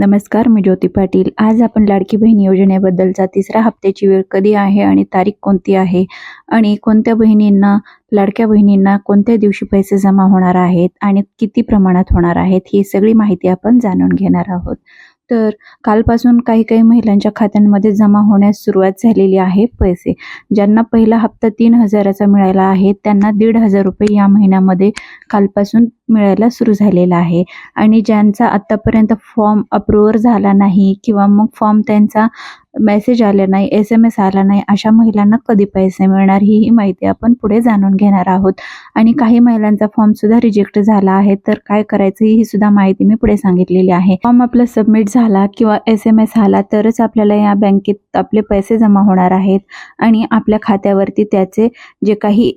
नमस्कार मी ज्योती पाटील. आज आपण लाडकी बहीण योजनेबद्दलचा तिसऱ्या हप्त्याची वेळ कधी आहे आणि तारीख कोणती आहे? आणि कोणत्या बहिणींना लाडक्या बहिणींना कोणत्या दिवशी पैसे जमा होणार आहेत आणि किती प्रमाणात होणार आहेत ही सगळी माहिती आपण जाणून घेणार आहोत. तर कालपासून काही काही महिलांच्या खात्यांमध्ये जमा होण्यास सुरुवात झालेली आहे पैसे. ज्यांना पहिला हप्ता तीन हजाराचा मिळाला आहे त्यांना दीड हजार रुपये या महिन्यामध्ये कालपासून मिळायला सुरू झालेला आहे. आणि ज्यांचा आत्तापर्यंत फॉर्म अप्रूव्हर झाला नाही किंवा मग फॉर्म त्यांचा मेसेज आले नाही एस एम एस आला नाही अशा महिलांना कधी पैसे मिळणार ही ही माहिती आपण पुढे जाणून घेणार आहोत. आणि काही महिलांचा फॉर्म सुद्धा रिजेक्ट झाला आहे तर काय करायचं ही सुद्धा माहिती मी पुढे सांगितलेली आहे. फॉर्म आपला सबमिट झाला किंवा एस एम एस आला तरच आपल्याला या बँकेत आपले पैसे जमा होणार आहेत. आणि आपल्या खात्यावरती त्याचे जे काही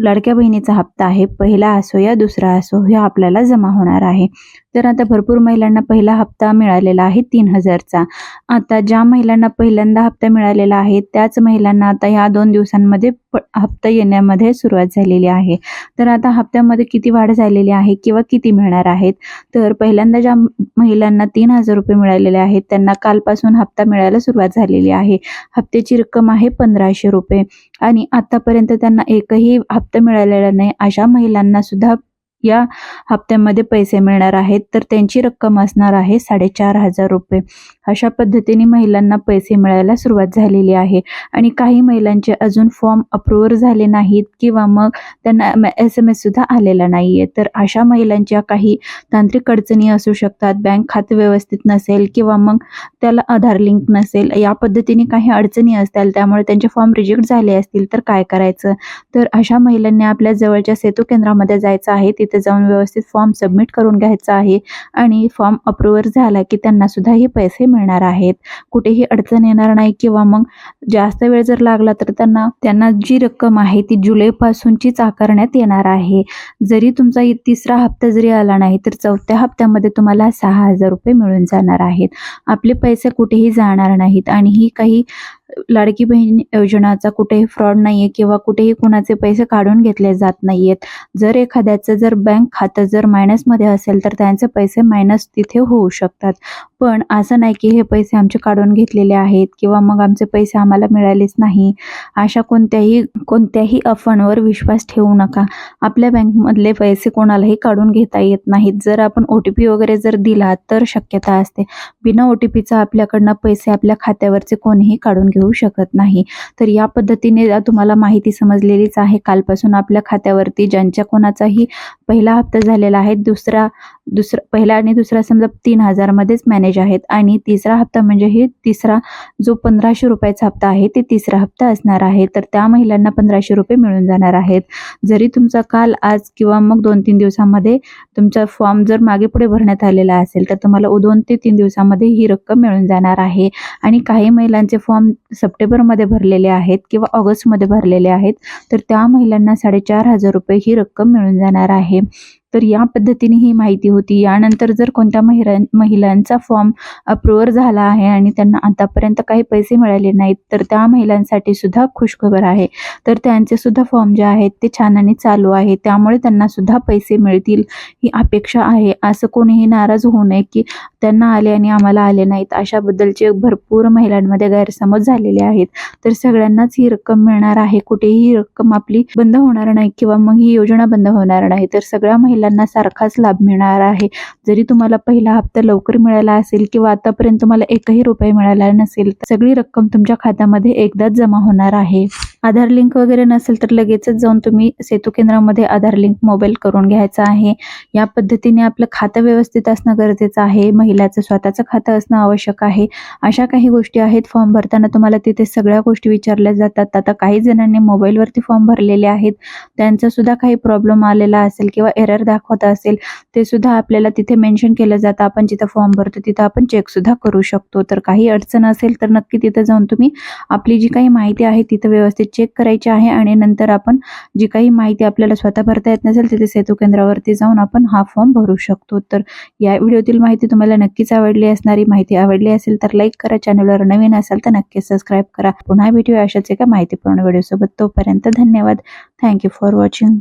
लाडक्या बहिणीचा हप्ता आहे पहिला असो या दुसरा असो हे आपल्याला जमा होणार आहे. तर आता भरपूर महिलांना पहिला हप्ता मिळालेला आहे तीन हजारचा. आता ज्या महिलांना पहिल्यांदा हप्ता मिळालेला आहे त्याच महिलांना आता ह्या दोन दिवसांमध्ये प हप्ता येण्यामध्ये सुरुवात झालेली आहे. तर आता हप्त्यामध्ये किती वाढ झालेली आहे किंवा किती मिळणार आहेत? तर पहिल्यांदा ज्या महिलांना तीन हजार रुपये मिळालेले आहेत त्यांना कालपासून हप्ता मिळायला सुरुवात झालेली आहे. हप्त्याची रक्कम आहे पंधराशे रुपये. आणि आतापर्यंत त्यांना एकही हप्ता मिळालेला नाही. अशा महिलांना सुद्धा या हप्त्यामध्ये पैसे मिळणार आहेत तर त्यांची रक्कम असणार आहे साडेचार हजार रुपये. अशा पद्धतीने महिलांना पैसे मिळायला सुरुवात झालेली आहे. आणि काही महिलांचे अजून फॉर्म अप्रूव्हर झाले नाहीत किंवा मग त्यांना एस एम एस सुद्धा आलेला नाही आहे तर अशा महिलांच्या काही तांत्रिक अडचणी असू शकतात. बँक खाते व्यवस्थित नसेल किंवा मग त्याला आधार लिंक नसेल या पद्धतीने काही अडचणी असतील त्यामुळे त्यांचे फॉर्म रिजेक्ट झाले असतील तर काय करायचं? तर अशा महिलांनी आपल्या जवळच्या सेतू केंद्रामध्ये जायचं आहे. तिथे जाऊन व्यवस्थित फॉर्म सबमिट करून घ्यायचा आहे. आणि फॉर्म अप्रूव्हर झाला की त्यांना सुद्धा हे पैसे मिळणार आहेत. कुठेही अडचण येणार नाही किंवा मग जास्त वेळ जर लागला तर त्यांना त्यांना जी रक्कम आहे ती जुलैपासूनचीच आकारण्यात येणार आहे. जरी तुमचा तिसरा हप्ता जरी आला नाही तर चौथ्या हप्त्यामध्ये तुम्हाला सहा हजार रुपये मिळून जाणार आहेत. आपले पैसे कुठेही जाणार नाहीत आणि ही काही लाडकी बहीण योजनाचा कुठेही फ्रॉड नाही आहे किंवा कुठेही कुणाचे पैसे काढून घेतले जात नाही आहेत जर एखाद्याचं जर बँक खातं जर मायनसमध्ये असेल तर त्यांचे पैसे मायनस तिथे होऊ शकतात. पण असं नाही की हे पैसे आमचे काढून घेतलेले आहेत किंवा मग आमचे पैसे आम्हाला मिळालेच नाही. अशा कोणत्याही कोणत्याही अफवांवर विश्वास ठेवू नका. आपल्या बँकमधले पैसे कोणालाही काढून घेता येत नाहीत. जर आपण ओ टी पी वगैरे जर दिला तर शक्यता असते. बिना ओ टी पीचा आपल्याकडनं पैसे आपल्या खात्यावरचे कोणीही काढून घेऊ शकत नाही. तर या पद्धतीने तुम्हाला माहिती समजलेलीच आहे. कालपासून आपल्या खात्यावरती ज्यांच्या कोणाचाही पहिला हप्ता झालेला आहे दुसरा दुसरा पहिला आणि दुसरा समजा तीन हजारमध्येच मॅनेज आहेत. आणि तिसरा हप्ता म्हणजे हे तिसरा जो पंधराशे रुपयाचा हप्ता आहे ते तिसरा हप्ता असणार आहे. तर त्या महिलांना पंधराशे रुपये मिळून जाणार आहेत. जरी तुमचा काल आज किंवा मग दोन तीन दिवसामध्ये तुमचा फॉर्म जर मागे पुढे भरण्यात आलेला असेल तर तुम्हाला दोन ते तीन दिवसामध्ये ही रक्कम मिळून जाणार आहे. आणि काही महिलांचे फॉर्म सप्टेंबरमध्ये भरलेले आहेत किंवा ऑगस्टमध्ये भरलेले आहेत तर त्या महिलांना साडेचार हजार रुपये ही रक्कम मिळून जाणार आहे. तर या पद्धतीने ही माहिती होती. यानंतर जर कोणत्या महिला महिलांचा फॉर्म अप्रूव्हर झाला आहे आणि त्यांना आतापर्यंत काही पैसे मिळाले नाहीत तर त्या महिलांसाठी सुद्धा खुशखबर आहे. तर त्यांचे सुद्धा फॉर्म जे आहेत ते छान आणि चालू आहे. त्यामुळे त्यांना सुद्धा पैसे मिळतील ही अपेक्षा आहे. असं कोणीही नाराज होऊ नये की त्यांना आले आणि आम्हाला आले नाहीत. अशाबद्दलचे भरपूर महिलांमध्ये गैरसमज झालेले आहेत. तर सगळ्यांनाच ही रक्कम मिळणार आहे. कुठेही ही रक्कम आपली बंद होणार नाही किंवा मग ही योजना बंद होणार नाही. तर सगळ्या महिलांना सारखाच लाभ मिळणार आहे. जरी तुम्हाला पहिला हप्ता लवकर मिळाला असेल किंवा आतापर्यंत तुम्हाला एकही रुपये मिळाला नसेल तर सगळी रक्कम तुमच्या खात्यामध्ये एकदाच जमा होणार आहे. आधार लिंक वगैरे नसेल तर लगेचच जाऊन तुम्ही सेतू केंद्रामध्ये आधार लिंक मोबाईल करून घ्यायचा आहे. या पद्धतीने आपलं खातं व्यवस्थित असणं गरजेचं आहे. महिलाचं स्वतःचं खातं असणं आवश्यक आहे. अशा काही गोष्टी आहेत. फॉर्म भरताना तुम्हाला तिथे सगळ्या गोष्टी विचारल्या जातात. आता काही जणांनी मोबाईलवरती फॉर्म भरलेले आहेत. त्यांचा सुद्धा काही प्रॉब्लेम आलेला असेल किंवा एरर दाखवत असेल ते सुद्धा आपल्याला तिथे मेन्शन केलं जातं. आपण जिथं फॉर्म भरतो तिथं आपण चेक सुद्धा करू शकतो. तर काही अडचण असेल तर नक्की तिथं जाऊन तुम्ही आपली जी काही माहिती आहे तिथं व्यवस्थित चेक करायची आहे आणि नंतर आपण जी काही माहिती आपल्याला स्वतः भरता येत नसेल तिथे सेतू केंद्रावरती जाऊन आपण हा फॉर्म भरू शकतो. तर या व्हिडिओतील माहिती तुम्हाला नक्कीच आवडली असणारी माहिती आवडली असेल तर लाईक करा चॅनलवर नवीन असाल तर नक्कीच सबस्क्राईब करा. पुन्हा भेटूया अशाच एका माहितीपूर्ण व्हिडिओसोबत तोपर्यंत धन्यवाद. Thank you for watching